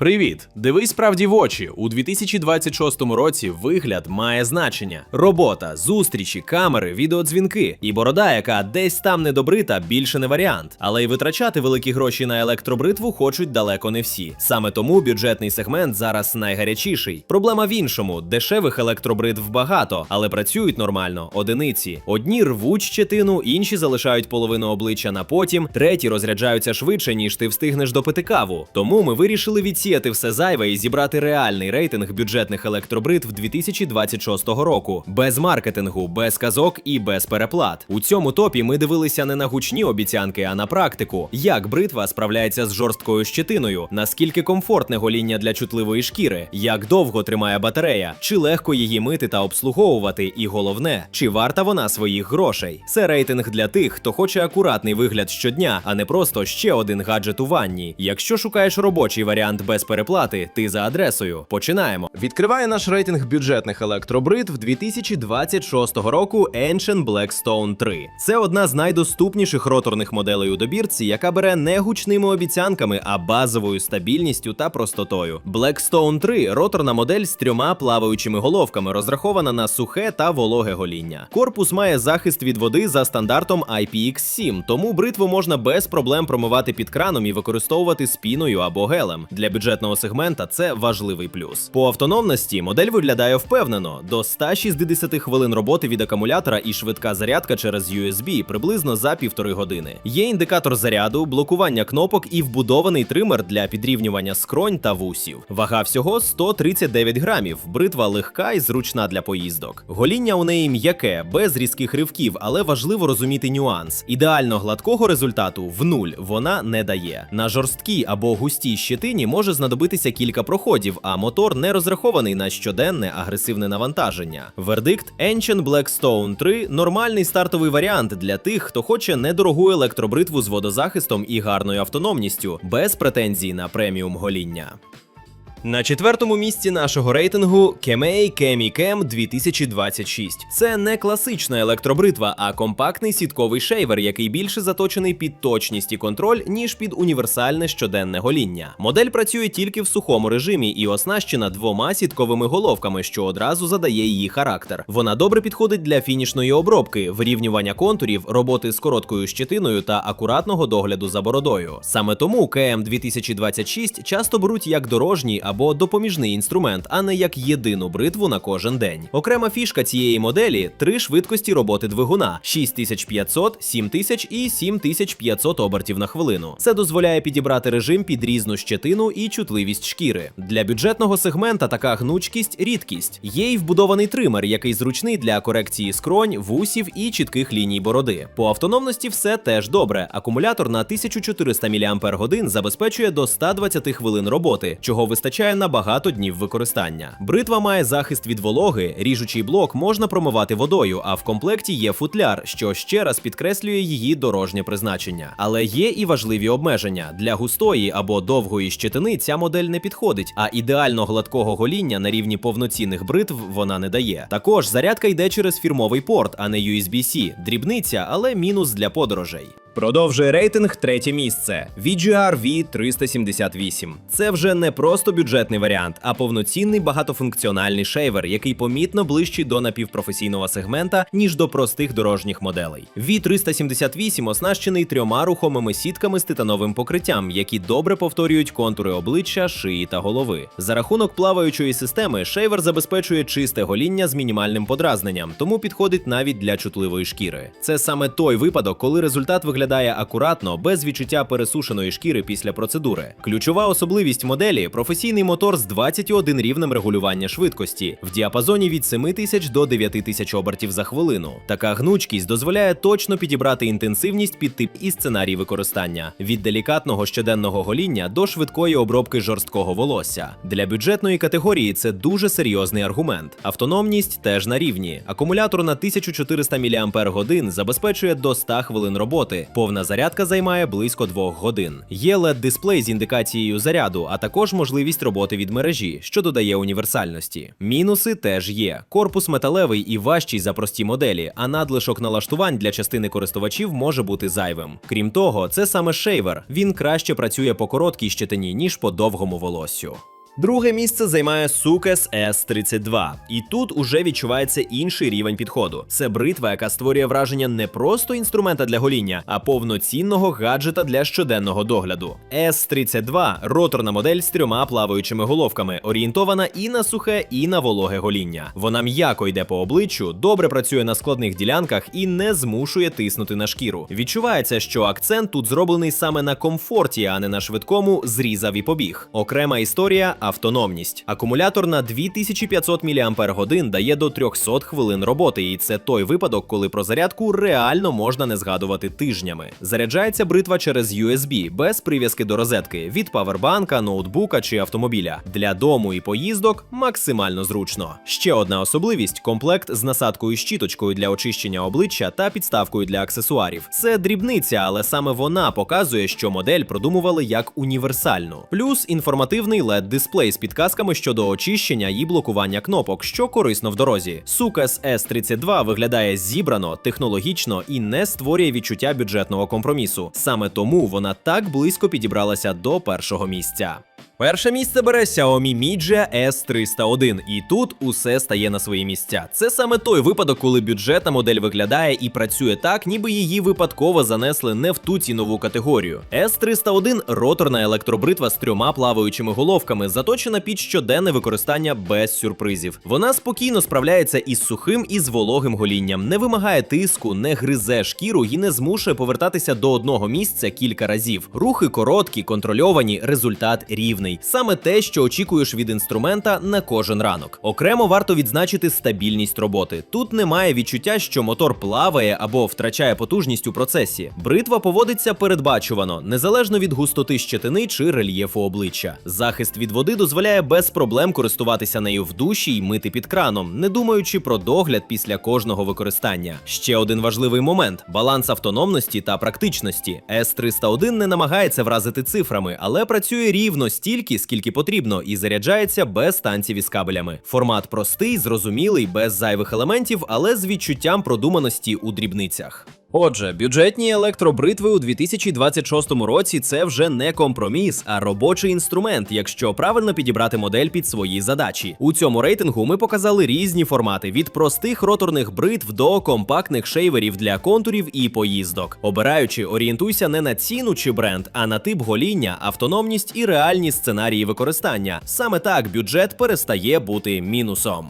Привіт! Дивись правді в очі. У 2026 році вигляд має значення: робота, зустрічі, камери, відеодзвінки і борода, яка десь там недобрита, більше не варіант. Але й витрачати великі гроші на електробритву хочуть далеко не всі. Саме тому бюджетний сегмент зараз найгарячіший. Проблема в іншому: дешевих електробритв багато, але працюють нормально одиниці. Одні рвуть щетину, інші залишають половину обличчя на потім, треті розряджаються швидше, ніж ти встигнеш допити каву. Тому ми вирішили відсіяти все зайве і зібрати реальний рейтинг бюджетних електробритв 2026 року. Без маркетингу, без казок і без переплат. У цьому топі ми дивилися не на гучні обіцянки, а на практику, як бритва справляється з жорсткою щетиною, наскільки комфортне гоління для чутливої шкіри, як довго тримає батарея, чи легко її мити та обслуговувати, і головне, чи варта вона своїх грошей. Це рейтинг для тих, хто хоче акуратний вигляд щодня, а не просто ще один гаджет у ванні. Якщо шукаєш робочий варіант без переплати, ти за адресою. Починаємо. Відкриває наш рейтинг бюджетних електробритв 2026 року Ancient Blackstone 3. Це одна з найдоступніших роторних моделей у добірці, яка бере не гучними обіцянками, а базовою стабільністю та простотою. Blackstone 3 роторна модель з трьома плаваючими головками, розрахована на сухе та вологе гоління. Корпус має захист від води за стандартом IPX7, тому бритву можна без проблем промивати під краном і використовувати з піною або гелем. Для бюджетного сегмента це важливий плюс. По автономності модель виглядає впевнено: до 160 хвилин роботи від акумулятора і швидка зарядка через USB приблизно за півтори години. Є індикатор заряду, блокування кнопок і вбудований тример для підрівнювання скронь та вусів. Вага всього 139 грамів. Бритва легка і зручна для поїздок. Гоління у неї м'яке, без різких ривків, але важливо розуміти нюанс. Ідеально гладкого результату в нуль вона не дає. На жорсткій або густій щетині може знадобитися кілька проходів, а мотор не розрахований на щоденне агресивне навантаження. Вердикт Ancient Blackstone 3 нормальний стартовий варіант для тих, хто хоче недорогу електробритву з водозахистом і гарною автономністю, без претензій на преміум гоління. На четвертому місці нашого рейтингу Kemei Kemi Cam 2026. Це не класична електробритва, а компактний сітковий шейвер, який більше заточений під точність і контроль, ніж під універсальне щоденне гоління. Модель працює тільки в сухому режимі і оснащена двома сітковими головками, що одразу задає її характер. Вона добре підходить для фінішної обробки, вирівнювання контурів, роботи з короткою щетиною та акуратного догляду за бородою. Саме тому КМ 2026 часто беруть як дорожній або допоміжний інструмент, а не як єдину бритву на кожен день. Окрема фішка цієї моделі три швидкості роботи двигуна: 6500, 7000 і 7500 обертів на хвилину. Це дозволяє підібрати режим під різну щетину і чутливість шкіри. Для бюджетного сегмента така гнучкість рідкість. Є й вбудований тример, який зручний для корекції скронь, вусів і чітких ліній бороди. По автономності все теж добре. Акумулятор на 1400 мАч забезпечує до 120 хвилин роботи, чого вистачає на багато днів використання. Бритва має захист від вологи, ріжучий блок можна промивати водою, а в комплекті є футляр, що ще раз підкреслює її дорожнє призначення. Але є і важливі обмеження. Для густої або довгої щетини ця модель не підходить, а ідеально гладкого гоління на рівні повноцінних бритв вона не дає. Також зарядка йде через фірмовий порт, а не USB-C. Дрібниця, але мінус для подорожей. Продовжує рейтинг третє місце VGR V378. Це вже не просто бюджетний варіант, а повноцінний багатофункціональний шейвер, який помітно ближчий до напівпрофесійного сегмента, ніж до простих дорожніх моделей. V378 оснащений трьома рухомими сітками з титановим покриттям, які добре повторюють контури обличчя, шиї та голови. За рахунок плаваючої системи, шейвер забезпечує чисте гоління з мінімальним подразненням, тому підходить навіть для чутливої шкіри. Це саме той випадок, коли результат виглядає акуратно, без відчуття пересушеної шкіри після процедури. Ключова особливість моделі професійний мотор з 21 рівнем регулювання швидкості в діапазоні від 7000 до 9000 обертів за хвилину. Така гнучкість дозволяє точно підібрати інтенсивність під тип і сценарій використання від делікатного щоденного гоління до швидкої обробки жорсткого волосся. Для бюджетної категорії це дуже серйозний аргумент. Автономність теж на рівні. Акумулятор на 1400 мАч забезпечує до 100 хвилин роботи, Повна зарядка займає близько 2 годин. Є led дисплей з індикацією заряду, а також можливість роботи від мережі, що додає універсальності. Мінуси теж є. Корпус металевий і важчий за прості моделі, а надлишок налаштувань для частини користувачів може бути зайвим. Крім того, це саме шейвер. Він краще працює по короткій щетині, ніж по довгому волоссю. Друге місце займає Sukes S32. І тут уже відчувається інший рівень підходу. Це бритва, яка створює враження не просто інструмента для гоління, а повноцінного гаджета для щоденного догляду. S32 роторна модель з трьома плаваючими головками, орієнтована і на сухе, і на вологе гоління. Вона м'яко йде по обличчю, добре працює на складних ділянках і не змушує тиснути на шкіру. Відчувається, що акцент тут зроблений саме на комфорті, а не на швидкому зрізав і побіг. Окрема історія автономність. Акумулятор на 2500 мАч дає до 300 хвилин роботи, і це той випадок, коли про зарядку реально можна не згадувати тижнями. Заряджається бритва через USB без прив'язки до розетки від павербанка, ноутбука чи автомобіля. Для дому і поїздок максимально зручно. Ще одна особливість комплект з насадкою щіточкою для очищення обличчя та підставкою для аксесуарів. Це дрібниця, але саме вона показує, що модель продумували як універсальну. Плюс інформативний led дисплей з підказками щодо очищення і блокування кнопок, що корисно в дорозі. Сукас S32 виглядає зібрано, технологічно і не створює відчуття бюджетного компромісу. Саме тому вона так близько підібралася до першого місця. Перше місце бере Xiaomi Mijia S301, і тут усе стає на свої місця. Це саме той випадок, коли бюджетна модель виглядає і працює так, ніби її випадково занесли не в ту цінову категорію. S301 роторна електробритва з трьома плаваючими головками, заточена під щоденне використання без сюрпризів. Вона спокійно справляється із сухим і з вологим голінням, не вимагає тиску, не гризе шкіру і не змушує повертатися до одного місця кілька разів. Рухи короткі, контрольовані, результат рівний. Саме те, що очікуєш від інструмента на кожен ранок. Окремо варто відзначити стабільність роботи. Тут немає відчуття, що мотор плаває або втрачає потужність у процесі. Бритва поводиться передбачувано, незалежно від густоти щетини чи рельєфу обличчя. Захист від води дозволяє без проблем користуватися нею в душі й мити під краном, не думаючи про догляд після кожного використання. Ще один важливий момент: баланс автономності та практичності. S301 не намагається вразити цифрами, але працює рівно стільки, скільки потрібно, і заряджається без танців із кабелями. Формат простий, зрозумілий, без зайвих елементів, але з відчуттям продуманості у дрібницях. Отже, бюджетні електробритви у 2026 році це вже не компроміс, а робочий інструмент, якщо правильно підібрати модель під свої задачі. У цьому рейтингу ми показали різні формати від простих роторних бритв до компактних шейверів для контурів і поїздок. Обираючи, орієнтуйся не на ціну чи бренд, а на тип гоління, автономність і реальні сценарії використання. Саме так бюджет перестає бути мінусом.